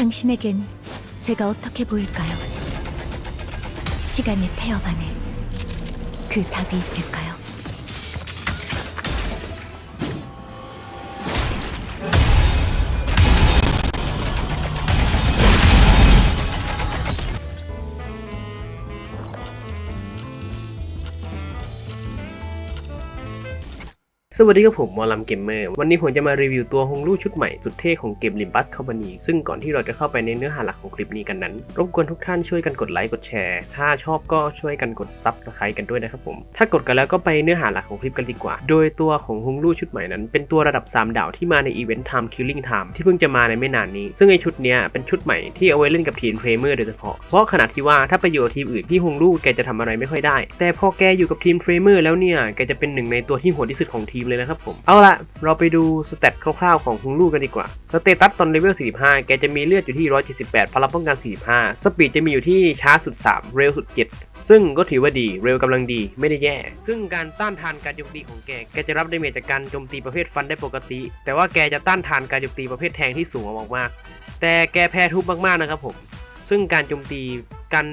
당신에겐 제가 어떻게 보일까요? 시간의 태엽 안에 그 답이 있을까요?. สวัสดีครับผมมอลำเกมเมอร์วันนี้ผมจะมารีวิวตัวฮงลู่ชุดใหม่สุดเท่ของเกมลิมบัสคอมพานีซึ่งก่อนที่เราจะเข้าไปในเนื้อหาหลักของคลิปนี้กันนั้น รบกวนทุกท่านช่วยกันกดไลค์กดแชร์ ถ้าชอบก็ช่วยกันกดซับสไครต์กันด้วยนะครับผม ถ้ากดกันแล้วก็ไปเนื้อหาหลักของคลิปกันดีกว่า โดยตัวของฮงลู่ชุดใหม่นั้น เป็นตัวระดับ 3 ดาวที่มาในอีเวนต์ Time Killing Time ที่เพิ่งจะมาในไม่นานนี้ ซึ่งไอชุดเนี้ยเป็นชุดใหม่ที่เอาไว้เล่นกับทีมเทรเมอร์โดยเฉพาะ เพราะขนาดที่ว่าถ้าไปอยู่ทีมอื่นที่ฮงลู่แกจะทำอะไรไม่ค่อยได้ แต่พอแกอยู่กับทีมเทรเมอร์แล้วเนี่ยแกจะเป็นหนึ่งในตัวที่โหดที่สุดของทีมเลยนะครับผม เอาละเราไปดูสเตตคร่าวๆของฮงลู่กันดีกว่า สเตตัสตอนเลเวล 45 แกจะมีเลือดอยู่ที่ 178 พลังป้องกัน 45 สปีดจะมีอยู่ที่ช้าสุด 3 เร็วสุด 7 ซึ่งก็ถือว่าดี เร็วกำลังดี ไม่ได้แย่ ซึ่งการต้านทานการโจมตีของแก แกจะรับไดาเมจจากการโจมตีประเภทฟันได้ปกติ แต่ว่าแกจะต้านทานการโจมตีประเภทแทงที่สูงมากๆแต่แกแพ้ทุบมากๆนะครับผม ซึ่งการโจมตีการ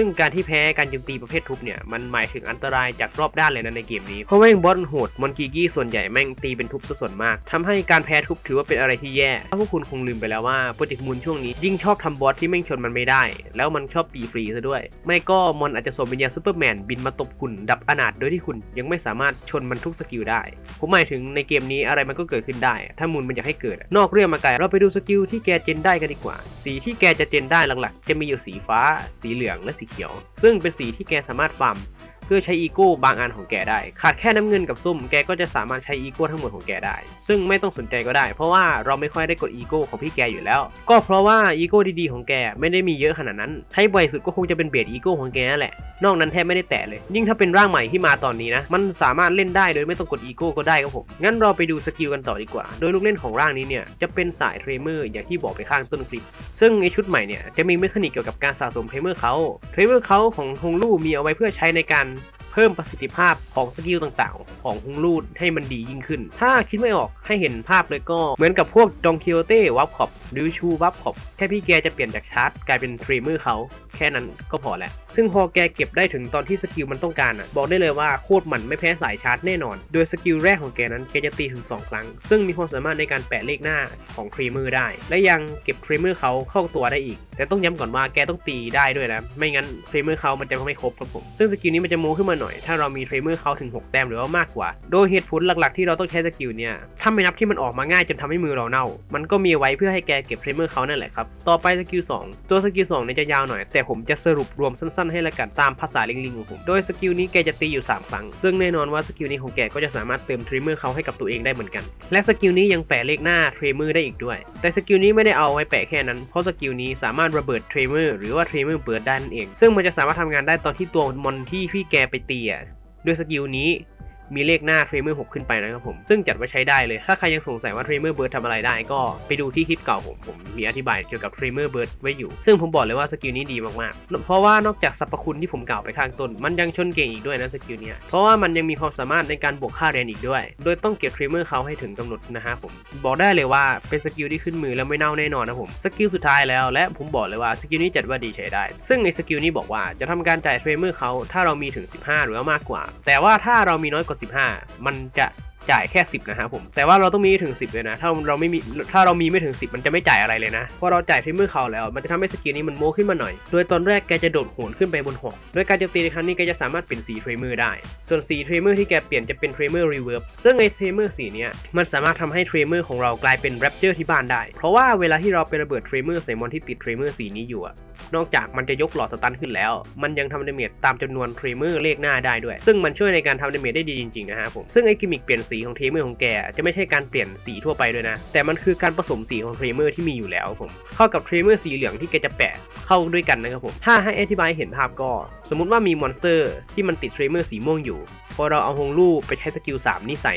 ซึ่งการที่แพ้การโจมตีประเภททุบเนี่ยมันหมายถึงอันตรายจากรอบด้านเลยนะในเกมนี้เพราะแม่งบอสโหดมอนกีกี้ส่วนใหญ่แม่งตีเป็นทุบซะส่วนมากทำให้การแพ้ทุบถือว่าเป็นอะไรที่แย่ถ้าพวกคุณคงลืมไปแล้วว่าโปรเจกต์มูลช่วงนี้ยิ่งชอบทำบอสที่แม่งชนมันไม่ได้ แล้วมันชอบตีฟรีซะด้วย ไม่ก็มอนอาจจะสวมวิญญาณซูเปอร์แมนบินมาตบคุณดับอนาถโดยที่คุณยังไม่สามารถชนมันทุกสกิลได้ ผมหมายถึงในเกมนี้อะไรมันก็เกิดขึ้นได้ ถ้ามูลมันอยากให้เกิด นอกเรื่องมาไกลเราไปดูสกิลที่แกเจนได้กันดีกว่า สีที่แกจะเจนได้หลักๆ จะมีอยู่สีฟ้า สีเหลืองและสีเขียว ซึ่งเป็นสีที่แกสามารถฟาร์ม พื่อใช้อีโก้บางอันของแกได้ ขาดแค่น้ำเงินกับส้มแกก็จะสามารถใช้อีโก้ทั้งหมดของแกได้ ซึ่งไม่ต้องสนใจก็ได้ เพราะว่าเราไม่ค่อยได้กดอีโก้ของพี่แกอยู่แล้ว ก็เพราะว่าอีโก้ดีๆของแกไม่ได้มีเยอะขนาดนั้น ใช้บ่อยสุดก็คงจะเป็นเบสอีโก้ของแกนั่นแหละ นอกนั้นแทบไม่ได้แตะเลย ยิ่งถ้าเป็นร่างใหม่ที่มาตอนนี้นะ มันสามารถเล่นได้โดยไม่ต้องกดอีโก้ก็ได้ครับผม งั้นเราไปดูสกิลกันต่อดีกว่า โดยลูกเล่นของร่างนี้เนี่ยจะเป็นสายเทรเมอร์อย่างที่บอกไปข้างต้นคลิป ซึ่งในชุดใหม่เนี่ยจะมีเมคานิกเกี่ยวกับการสะสมเทรเมอร์เขาเทรเมอร์เขาของฮงลู่มีเอาไว้เพื่อใช้ในการ เพิ่มประสิทธิภาพของสกิลต่างๆ ของฮงลู่ให้มันดียิ่งขึ้น ถ้าคิดไม่ออกให้เห็นภาพเลยก็เหมือนกับพวกดองคิโอเต้วับขอบหรือชูวับขอบแค่พี่แกจะเปลี่ยนจากชาร์จกลายเป็นเทรเมอร์เขาแค่นั้นก็พอแล้วซึ่งพอแกเก็บได้ถึงตอนที่สกิลมันต้องการอะ บอกได้เลยว่าโคตรมันไม่แพ้สายชาร์จแน่นอน โดยสกิลแรกของแกนั้นแกจะตีถึง 2 ครั้ง ซึ่งมีความสามารถในการแปะเลขหน้าของเทรเมอร์ได้ และยังเก็บเทรเมอร์เขาเข้าตัวได้อีก แต่ต้องย้ำก่อนว่าแกต้องตีได้ด้วยนะ ไม่งั้นเทรเมอร์เขามันจะไม่ครบครับผม ซึ่งสกิลนี้มันจะโมขึ้นมาหน่อย ถ้าเรามีเทรเมอร์เขาถึง 6 แต้มหรือว่ามากกว่า โดยเหตุผลหลักๆที่เราต้องใช้สกิลเนี่ย ถ้าไม่นับที่มันออกมาง่ายจนทำให้มือเราเน่า มันก็มีไว้เพื่อให้แกเก็บเทรเมอร์เขานั่นแหละครับ ต่อไปสกิล2ตัวสกิล2เนี่ยจะยาวหน่อย แต่ผมจะสรุปรวมสั้นๆให้ละกันตามภาษาลิงลิงของผม โดยสกิลนี้แกจะตีอยู่ 3 ครั้ง ซึ่งแน่นอนว่าสกิลนี้ของแกก็จะสามารถเติมเทรเมอร์เขาให้กับตัวเองได้เหมือนกัน และสกิลนี้ยังแปะเลขหน้าเทรเมอร์ได้อีกด้วย แต่สกิลนี้ไม่ได้เอาไว้แปะแค่นั้น เพราะสกิลนี้สามารถระเบิดเทรเมอร์หรือว่าเทรเมอร์เบิร์ดได้นั่นเอง ซึ่งมันจะสามารถทำงานได้ตอนที่ตัวมอนที่พี่แกไปตี้อะด้วยสกิลนี้ มีเลขหน้าเทรเมอร์6ขึ้นไปนะครับผม ซึ่งจัดไว้ใช้ได้เลย ถ้าใครยังสงสัยว่าเทรเมอร์เบิร์ดทำอะไรได้ก็ไปดูที่คลิปเก่าผม ผมมีอธิบายเกี่ยวกับเทรเมอร์เบิร์ดไว้อยู่ ซึ่งผมบอกเลยว่าสกิลนี้ดีมากๆ เพราะว่านอกจากสรรพคุณที่ผมกล่าวไปข้างต้น มันยังชนเก่งอีกด้วยนะสกิลเนี้ย เพราะว่ามันยังมีความสามารถในการบวกค่าเรียนอีกด้วย โดยต้องเก็บเทรเมอร์เขาให้ถึงกำหนดนะฮะผม บอกได้เลยว่าเป็นสกิลที่ขึ้นมือแล้วไม่เน่าแน่นอนนะผม สกิลสุดท้ายแล้ว และผมบอกเลยว่าสกิลนี้จัดว่าดีใช้ได้ ซึ่งในสกิลนี้บอกว่าจะทำการจ่ายเทรเมอร์เขาถ้าเรามีถึง 15 หรือว่ามากกว่า แต่ว่าถ้าเรามีน้อยกว่า15 มันจะจ่ายแค่ 10 นะครับผม แต่ว่าเราต้องมีถึง 10 เลยนะ ถ้าเราไม่มีถ้าเรามีไม่ถึง 10 มันจะไม่จ่ายอะไรเลยนะ เพราะเราจ่ายทรเมอเขาแล้ว มันจะทำให้สกิลนี้มันโม้ขึ้นมาหน่อย โดยตอนแรกแกจะโดดโหนขึ้นไปบนหอกโดยการโจมตีในครั้งนี้แกจะสามารถเปลี่ยนสีเทรเมอร์ได้ ส่วนสีเทรเมอร์ที่แกเปลี่ยนจะเป็นเทรเมอร์รีเวิร์บซึ่งในเทรเมอร์สีเนี้ยมันสามารถทำให้เทรเมอร์ของเรากลายเป็นแรปเจอร์ที่บ้านได้ เพราะว่าเวลาที่เราไประเบิดเทรเมอร์ใส่มอนที่ติดเทรเมอร์สีนี้อยู่อะ นอกจากมันจะยกหลอดสตันขึ้นแล้ว มันยังทำดาเมจตามจำนวนเทรเมอร์เลขหน้าได้ด้วย ซึ่งมันช่วยในการทำดาเมจได้ดีจริงๆนะฮะผมซึ่งไอ้กิมมิคเปลี่ยนสีของเทรเมอร์ของแกจะไม่ใช่การเปลี่ยนสีทั่วไปด้วยนะ แต่มันคือการผสมสีของเทรเมอร์ที่มีอยู่แล้วผมเข้ากับเทรเมอร์สีเหลืองที่แกจะแปะเข้าด้วยกันนะครับผมถ้าให้อธิบายเห็นภาพก็ สมมติว่ามีมอนสเตอร์ที่มันติดเทรเมอร์สีม่วงอยู่พอเราเอาฮงลู่ไปใช้สกิล3นี่ใส่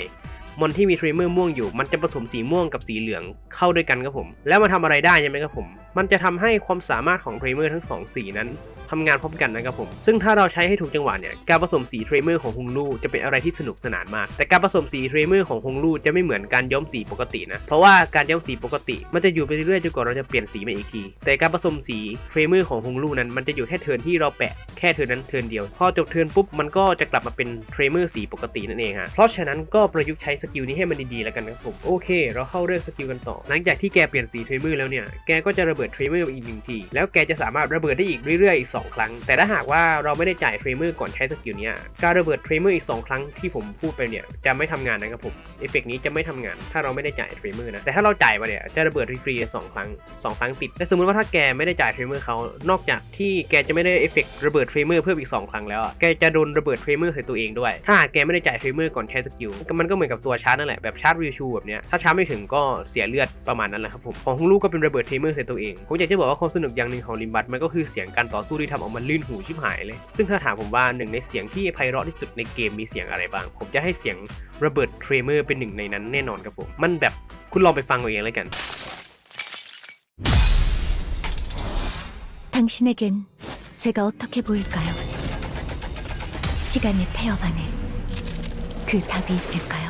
มอนที่มีเทรเมอร์ม่วงอยู่ มันจะผสมสีม่วงกับสีเหลืองเข้าด้วยกันครับผม แล้วมาทำอะไรได้ใช่ไหมครับผมมันจะทำให้ความสามารถของเทรเมอร์ทั้งสองสีนั้นทำงานพร้อมกันนะครับผม ซึ่งถ้าเราใช้ให้ถูกจังหวะเนี่ย การผสมสีเทรเมอร์ของฮงลู่จะเป็นอะไรที่สนุกสนานมาก แต่การผสมสีเทรเมอร์ของฮงลู่จะไม่เหมือนการย้อมสีปกตินะ เพราะว่าการย้อมสีปกติ มันจะอยู่ไปเรื่อยๆจนกว่าเราจะเปลี่ยนสีมาอีกที แต่การผสมสีเทรเมอร์ของฮงลู่นั้น มันจะอยู่แค่เทิร์นที่เราแปะแค่เทิร์นนั้นเทิร์นเดียว พอจบเทิร์นปุ๊บ มันก็จะกลับมาเป็นเทรเมอร์สีปกตินั่นเองฮะ เพราะฉะนั้นก็ประยุกต์ใช้สกิลนี้ให้มันดีๆแล้วกันนะครับผม โอเค เราเข้าเรื่องสกิลกันต่อ หลังจากที่แกเปลี่ยนสีเทรเมอร์แล้วเนี่ย แกก็จะระเบิดเทรเมอร์อีกหนึ่งทีแล้วแกจะสามารถระเบิดได้อีกเรื่อยๆอีกสองครั้ง แต่ถ้าหากว่าเราไม่ได้จ่ายเทรเมอร์ก่อนใช้สกิลเนี้ยการระเบิดเทรเมอร์อีกสองครั้งที่ผมพูดไปเนี่ยจะไม่ทำงานนะครับผมเอฟเฟกต์นี้จะไม่ทำงาน ถ้าเราไม่ได้จ่ายเทรเมอร์นะแต่ถ้าเราจ่ายมาเนี่ยจะระเบิดฟรีๆสองครั้งสองครั้งติดแต่สมมติว่าถ้าแกไม่ได้จ่ายเทรเมอร์เขานอกจากที่แกจะไม่ได้เอฟเฟกต์ระเบิดเทรเมอร์เพิ่มอีกสองครั้งแล้วแกจะโดนระเบิดเทรเมอร์ใส่ตัวเองด้วย ถ้าหากแกไม่ได้จ่ายเทรเมอร์ก่อนใช้สกิลมันก็เหมือนกับตัวชาร์จนั่นแหละแบบชาร์จวิวชูแบบเนี้ยถ้าชาร์จไม่ถึงก็เสียเลือดประมาณนั้นแหละครับผมของฮุงลูกก็เป็นระเบิดเทรเมอร์ใส่ตัวเอผมอยากจะบอกว่าความสนุกอย่างหนึ่งของลิมบัตมันก็คือเสียงการต่อสู้ที่ทำออกมาลื่นหูชิบหายเลย ซึ่งถ้าถามผมว่าหนึ่งในเสียงที่ไพเราะที่สุดในเกมมีเสียงอะไรบ้าง ผมจะให้เสียงระเบิดเทรเมอร์เป็นหนึ่งในนั้นแน่นอนครับผมมันแบบคุณลองไปฟังเอาเองแล้วกัน 당신에겐 제가 어떻게 보일까요? 시간의 태엽 안에 그 답이 있을까요?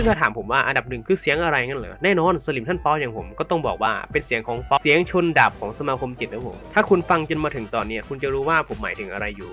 ซึ่งถ้าถามผมว่าอันดับหนึ่งคือเสียงอะไรงั้นเหรอ แน่นอนสลิมท่านปออย่างผมก็ต้องบอกว่าเป็นเสียงของปอเสียงชนดาบของสมาคมจิตนะผม ถ้าคุณฟังจนมาถึงตอนนี้คุณจะรู้ว่าผมหมายถึงอะไรอยู่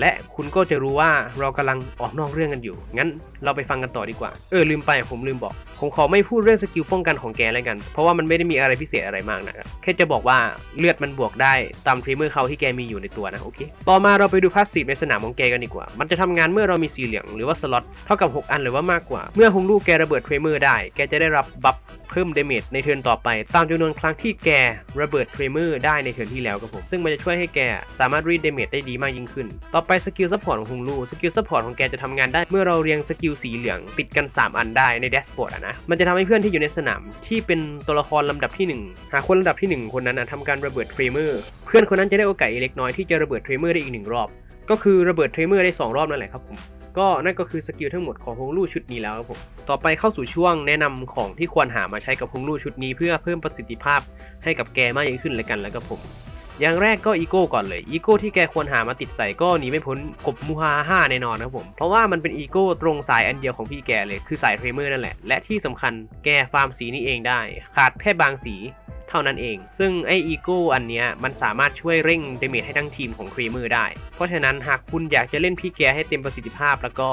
และคุณก็จะรู้ว่าเรากำลังออกนอกเรื่องกันอยู่ งั้นเราไปฟังกันต่อดีกว่า เออลืมไปผมลืมบอก ผมขอไม่พูดเรื่องสกิลป้องกันของแกแล้วกัน เพราะว่ามันไม่ได้มีอะไรพิเศษอะไรมากนะครับ แค่จะบอกว่าเลือดมันบวกได้ตามทรีเมอร์เขาที่แกมีอยู่ในตัวนะโอเค ต่อมาเราไปดูพาสซีฟในสนามของแกกันดีกว่า มันจะทำงานเมื่อเรามีสีเหลืองหรือว่าสล็อตเท่ากับ 6 อันหรือว่ามากกว่า เมื่อฮงลูกแกระเบิดเทรเมอร์ได้ แกจะได้รับบัฟ พิ่มเดเมจในเทิร์นต่อไป ตามจำนวนครั้งที่แกระเบิดเทรเมอร์ได้ในเทิร์นที่แล้วครับผม ซึ่งมันจะช่วยให้แกสามารถรีดเดเมจได้ดีมากยิ่งขึ้น ต่อไปสกิลซัพพอร์ตของฮงลูสกิลซัพพอร์ตของแกจะทำงานได้เมื่อเราเรียงสกิลสีเหลืองติดกัน 3 อันได้ในแดชบอร์ดนะ มันจะทำให้เพื่อนที่อยู่ในสนามที่เป็นตัวละครลำดับที่ 1 หากคนลำดับที่ 1 คนนั้นนะทำการระเบิดเทรเมอร์เพื่อนคนนั้นจะได้โอกาสเล็กน้อยที่จะระเบิดเทรเมอร์ได้อีกหนึ่งรอบ ก็คือระเบิดเทรเมอร์ได้สองรอบนั่นแหละครับผม ก็นั่นก็คือสกิลทั้งหมดของฮงลู่ชุดนี้แล้วครับผมต่อไปเข้าสู่ช่วงแนะนำของที่ควรหามาใช้กับฮงลู่ชุดนี้เพื่อเพิ่มประสิทธิภาพให้กับแกมากยิ่งขึ้นเลยกันแล้วครับผมอย่างแรกก็อีโก้ก่อนเลยอีโก้ที่แกควรหามาติดใส่ก็หนีไม่พ้นกบมูฮาห้าแน่นอนนะผมเพราะว่ามันเป็นอีโก้ตรงสายอันเดียวของพี่แกเลยคือสายเทรเมอร์นั่นแหละ และที่สำคัญแกฟาร์มสีนี้เองได้ ขาดแค่บางสี เท่านั้นเอง ซึ่งไออีโก้อันเนี้ยมันสามารถช่วยเร่งเดเมจให้ทั้งทีมของเทรเมอร์ได้ เพราะฉะนั้นหากคุณอยากจะเล่นพี่แกให้เต็มประสิทธิภาพแล้วก็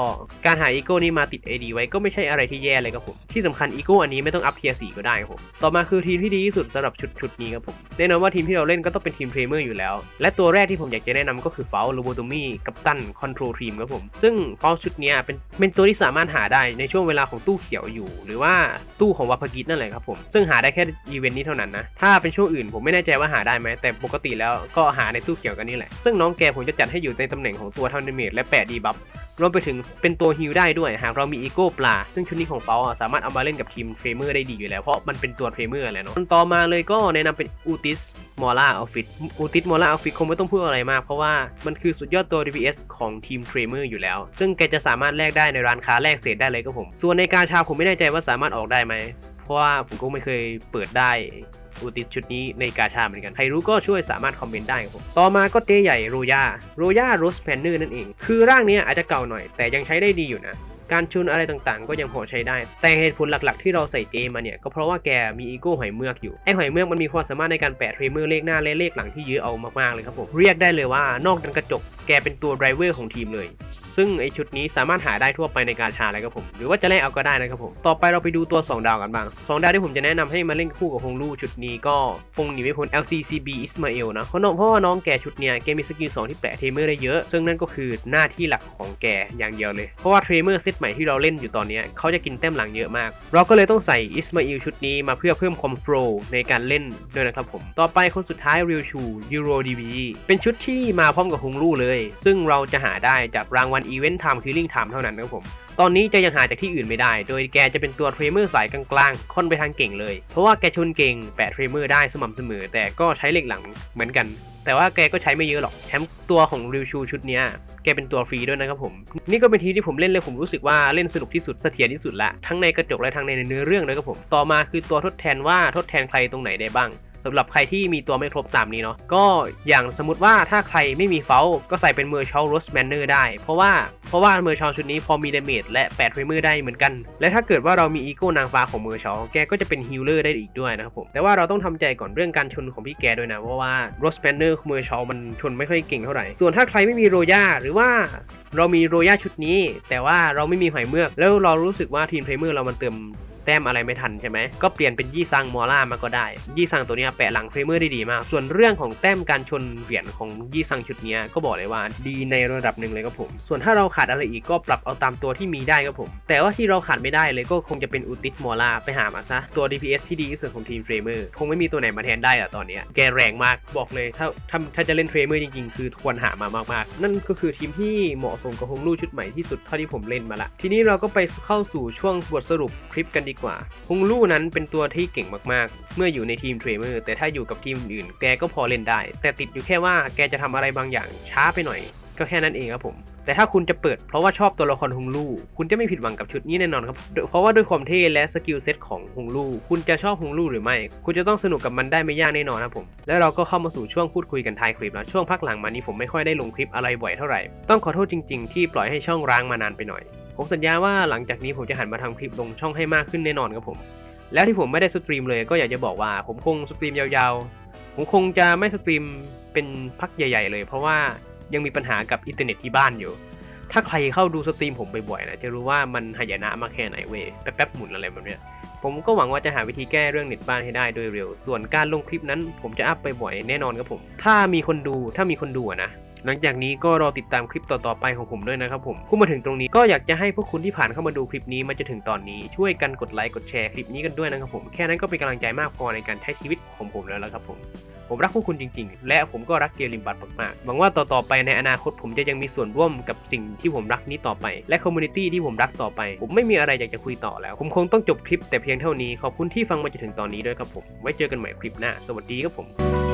การหาอีโก้นี้มาติด AD ไว้ก็ไม่ใช่อะไรที่แย่เลยครับผม ที่สำคัญอีโก้อันนี้ไม่ต้องอัพเทียร์สีก็ได้ครับผม ต่อมาคือทีมที่ดีที่สุดสำหรับชุดชุดนี้ครับผมแน่นอนว่าทีมที่เราเล่นก็ต้องเป็นทีมเทรเมอร์อยู่แล้ว และตัวแรกที่ผมอยากจะแนะนำก็คือเฟลโลโบโตมี่กับตันคอนโทรลทีมครับผม ซึ่งเฟลชุดนี้เป็นเป็นตัวที่สามารถหาได้ในช่วงเวลาของตู้เขียวอยู่ หรือว่าตู้ของวาพกิจนั่นแหละครับผมซึ่งหาได้แค่อีเวนต์นี้เท่านั้นนะถ้าเป็นช่วงอื่นผมไม่แน่ใจว่าหาได้ไหมแต่ปกติแล้วก็หาในตู้เขียวกันนี่แหละ ซึ่งน้องแกผมจะจัดให้อยู่ในตำแหน่งของตัวทำดาเมจและแปะดีบัฟรวมไปถึงเป็นตัวฮิลได้ด้วย หากเรามีอีโก้ปลา ซึ่งชุดนี้ของเปาสามารถเอามาเล่นกับทีมเทรเมอร์ได้ดีอยู่แล้ว เพราะมันเป็นตัวเทรเมอร์แหละเนาะต่อมาเลยก็แนะนำเป็นอูติสมอล่าออฟฟิศอูติสมอล่าออฟฟิศคงไม่ต้องพูดอะไรมาก เพราะว่ามันคือสุดยอดตัว DPS ของทีมเทรเมอร์อยู่แล้ว ซึ่งแกจะสามารถแลกได้ในร้านค้าแลกเศษได้เลยครับผม ส่วนในการชาผมไม่แน่ใจว่าสามารถออกได้ไหม เพราะว่าผมก็ไม่เคยเปิดได้ อูติชุดนี้ในกาชาเหมือนกัน ใครรู้ก็ช่วยสามารถคอมเมนต์ได้ครับผม ต่อมาก็เต้ใหญ่โรยาโรยาโรสแพนเนอร์นั่นเอง คือร่างนี้อาจจะเก่าหน่อย แต่ยังใช้ได้ดีอยู่นะการชุนอะไรต่างๆ ก็ยังพอใช้ได้ แต่เหตุผลหลักๆ ที่เราใส่เจมาเนี่ย ก็เพราะว่าแกมีอีโก้หอยเมือกอยู่ ไอหอยเมือกมันมีความสามารถในการแปะเทรเมอร์เลขหน้าและเลขหลังที่เยอะเอามากๆเลยครับผม เรียกได้เลยว่านอกจากกระจก แกเป็นตัวไดรเวอร์ของทีมเลย ซึ่งไอชุดนี้สามารถหาได้ทั่วไปในการชาเลยครับผม หรือว่าจะแลกเอาก็ได้นะครับผม ต่อไปเราไปดูตัว 2 ดาวกันบ้าง 2 ดาวที่ผมจะแนะนำให้มาเล่นคู่กับฮงลู่ชุดนี้ก็คงหนีไม่พ้น LCCB Ismail นะเพราะน้องเพราะว่าน้องแกชุดเนี้ยแกมีสกิล2ที่แปะเทรเมอร์ได้เยอะ ซึ่งนั่นก็คือหน้าที่หลักของแกอย่างเดียวเลย เพราะว่าเทรเมอร์เซตใหม่ที่เราเล่นอยู่ตอนนี้เขาจะกินแต้มหลังเยอะมาก เราก็เลยต้องใส่ Ismail ชุดนี้มาเพื่อเพิ่มความโฟล์ในการเล่นด้วยนะครับผม ต่อไปคนสุดท้าย Real Chu Euro DB เป็นชุดที่มาพร้อมกับฮงลู่เลย ซึ่งเราจะหาได้จากรางวัล Event Time Killing Time เท่านั้นนะครับผม ตอนนี้จะยังหาจากที่อื่นไม่ได้ โดยแกจะเป็นตัวเทรมเมอร์สายกลางๆ ค่อนไปทางเก่งเลย เพราะว่าแกชนเก่งแปะเทรมเมอร์ได้สม่ำเสมอ แต่ก็ใช้เหล็กหลังเหมือนกัน แต่ว่าแกก็ใช้ไม่เยอะหรอกแถมตัวของริวชูชุดนี้แกเป็นตัวฟรีด้วยนะครับผม นี่ก็เป็นทีที่ผมเล่นเลยผมรู้สึกว่าเล่นสนุกที่สุดเสถียรที่สุดละทั้งในกระจกและทั้งในเนื้อเรื่องนะครับผม ต่อมาคือตัวทดแทนว่าทดแทนใครตรงไหนได้บ้าง สำหรับใครที่มีตัวไม่ครบตามนี้เนาะก็อย่างสมมติว่าถ้าใครไม่มีเฟลก็ใส่เป็นเมอร์ชอลโรสแมนเนอร์ได้ เพราะว่าเพราะว่าเมอร์ชอลชุดนี้พอมีดาเมจและ8เฟมเมอร์ได้เหมือนกัน และถ้าเกิดว่าเรามีอีโก้นางฟ้าของเมอร์ชอลแกก็จะเป็นฮิลเลอร์ได้อีกด้วยนะครับผมแต่ว่าเราต้องทำใจก่อนเรื่องการชนของพี่แกด้วยนะเพราะว่าโรสแมนเนอร์เมอร์ชอลมันชนไม่ค่อยเก่งเท่าไหร่ส่วนถ้าใครไม่มีโรย่าหรือว่าเรามีโรย่าชุดนี้ แต่ว่าเราไม่มีหอยเมือก แล้วเรารู้สึกว่าทีมเทรมเมอร์เรามันเติม แต้มอะไรไม่ทันใช่ไหมก็เปลี่ยนเป็นยี่ซังมอล่ามาก็ได้ ยี่ซังตัวนี้แปะหลังเฟรมเมอร์ได้ดีมาก ส่วนเรื่องของแต้มการชนเหรียญของยี่ซังชุดนี้ก็บอกเลยว่าดีในระดับหนึ่งเลยครับผม ส่วนถ้าเราขาดอะไรอีกก็ปรับเอาตามตัวที่มีได้ครับผม แต่ว่าที่เราขาดไม่ได้เลยก็คงจะเป็นอุติสมอล่าไปหามาซะตัว DPS ที่ดีที่สุดของทีมเฟรมเมอร์คงไม่มีตัวไหนมาแทนได้อะตอนนี้แกแรงมากบอกเลยถ้าถ้าถ้าจะเล่นเฟรมเมอร์จริงๆ คือควรหามามากๆ นั่นก็คือทีมที่เหมาะสมกับฮงลู่ชุดใหม่ที่สุดเท่าที่ผมเล่นมาละทีนี้เราก็ไปเข้าสู่ช่วงบทสรุปคลิปกันดีกว่าฮงลู่นั้นเป็นตัวที่เก่งมากๆ เมื่ออยู่ในทีมเทรเมอร์แต่ถ้าอยู่กับทีมอื่นแกก็พอเล่นได้ แต่ติดอยู่แค่ว่าแกจะทำอะไรบางอย่างช้าไปหน่อย ก็แค่นั้นเองครับผม แต่ถ้าคุณจะเปิดเพราะว่าชอบตัวละครฮุงลู่คุณจะไม่ผิดหวังกับชุดนี้แน่นอนครับ เพราะว่าด้วยความเท่และสกิลเซ็ตของฮุงลู่คุณจะชอบฮุงลู่หรือไม่ คุณจะต้องสนุกกับมันได้ไม่ยากแน่นอนครับผม แล้วเราก็เข้ามาสู่ช่วงพูดคุยกันท้ายคลิปแล้วช่วงพักหลังมานี้ผมไม่ค่อยได้ลงคลิปอะไรบ่อยเท่าไหร่ต้องขอโทษจริง ๆ ที่ปล่อยให้ช่องร้างมานานไปหน่อย ผมสัญญาว่าหลังจากนี้ผมจะหันมาทำคลิปลงช่องให้มากขึ้นแน่นอนครับผม แล้วที่ผมไม่ได้สตรีมเลยก็อยากจะบอกว่าผมคงสตรีมยาวๆ ผมคงจะไม่สตรีมเป็นพักใหญ่ ๆ เลย เพราะว่ายังมีปัญหากับอินเทอร์เน็ตที่บ้านอยู่ ถ้าใครเข้าดูสตรีมผมบ่อยๆนะจะรู้ว่ามันหายนะมากแค่ไหนเว้ยแป๊บๆหมุนอะไรแบบเนี้ย ผมก็หวังว่าจะหาวิธีแก้เรื่องเน็ตบ้านให้ได้โดยเร็ว ส่วนการลงคลิปนั้น ผมจะอัพไปบ่อยแน่นอนครับผม ถ้ามีคนดูถ้ามีคนดูนะ หลังจากนี้ก็รอติดตามคลิปต่อๆไปของผมด้วยนะครับผมพูดมาถึงตรงนี้ก็อยากจะให้พวกคุณที่ผ่านเข้ามาดูคลิปนี้มาจะถึงตอนนี้ช่วยกันกดไลค์กดแชร์คลิปนี้กันด้วยนะครับผมแค่นั้นก็เป็นกำลังใจมากพอในการใช้ชีวิตของผมแล้วละครับผมผมรักพวกคุณจริงๆ และผมก็รักเกมลิมบัตมากๆหวังว่าต่อๆไปในอนาคตผมจะยังมีส่วนร่วมกับสิ่งที่ผมรักนี้ต่อไป และคอมมูนิตี้ที่ผมรักต่อไป ผมไม่มีอะไรอยากจะคุยต่อแล้ว ผมคงต้องจบคลิปแต่เพียงเท่านี้ ขอบคุณที่ฟังมาจนถึงตอนนี้ด้วยครับผม ไว้เจอกันใหม่คลิปหน้า สวัสดีครับผม